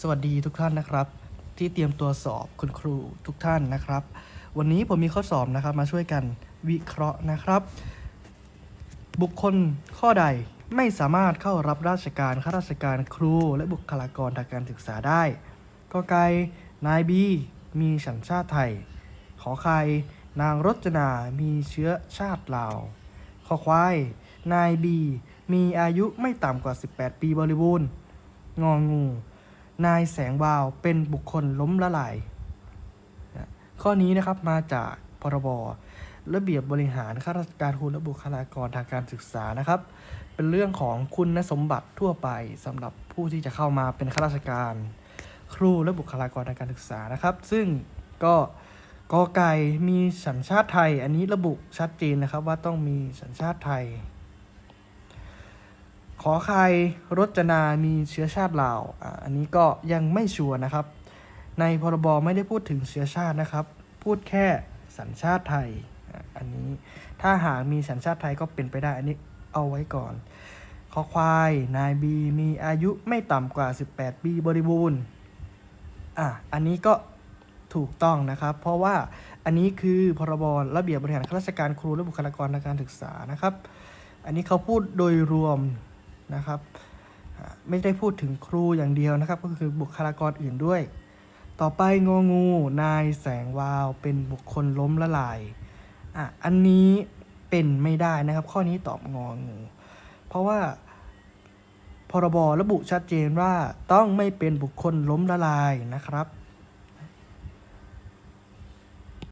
สวัสดีทุกท่านนะครับ ที่เตรียมตัวสอบคุณครูทุกท่านนะครับ วันนี้ผมมีข้อสอบนะครับมาช่วยกันวิเคราะห์นะครับ บุคคลข้อใดไม่สามารถเข้ารับราชการข้าราชการครู และบุคลากรทางการศึกษาได้ก็ไก่นายบีมีสัญชาติไทย ขอไข่นางรจนามีเชื้อชาติลาวขอควาย นายบีมีอายุไม่ต่ำกว่า 18 ปีบริบูรณ์งองู นายแสงวาวเป็นบุคคลล้มละลาย ข้อนี้นะครับมาจากพรบระเบียบบริหารข้าราชการครูและบุคลากรทางการศึกษานะครับ เป็นเรื่องของคุณสมบัติทั่วไปสำหรับผู้ที่จะเข้ามาเป็นข้าราชการ ครูและบุคลากรทางการศึกษานะครับ ซึ่งก็กอไก่มีสัญชาติไทย อันนี้ระบุชัดเจนนะครับว่าต้องมีสัญชาติไทย อไข่รจนามีเชื้อชาติลาวอ่าอันนี้ก็ยังไม่ชัวร์นะครับ ในพรบไม่ได้พูดถึงเชื้อชาตินะครับ พูดแค่สัญชาติไทยอันนี้ถ้าหากมีสัญชาติไทยก็เป็นไปได้อันนี้เอาไว้ก่อนขอควายนายบีมีอายุไม่ต่ำกว่า 18 ปีบริบูรณ์อะอันนี้ก็ถูกต้องนะครับ เพราะว่าอันนี้คือพรบระเบียบ บริหารข้าราชการครูและบุคลากรทางการศึกษานะครับ อันนี้เขาพูดโดยรวม นะครับ ไม่ได้พูดถึงครูอย่างเดียวนะครับ ก็คือบุคลากรอื่นด้วย ต่อไปงองู นายแสงวาวเป็นบุคคลล้มละลายอะอันนี้เป็นไม่ได้นะครับ ข้อนี้ตอบงองู เพราะว่าพรบระบุชัดเจนว่าต้องไม่เป็นบุคคลล้มละลายนะครับ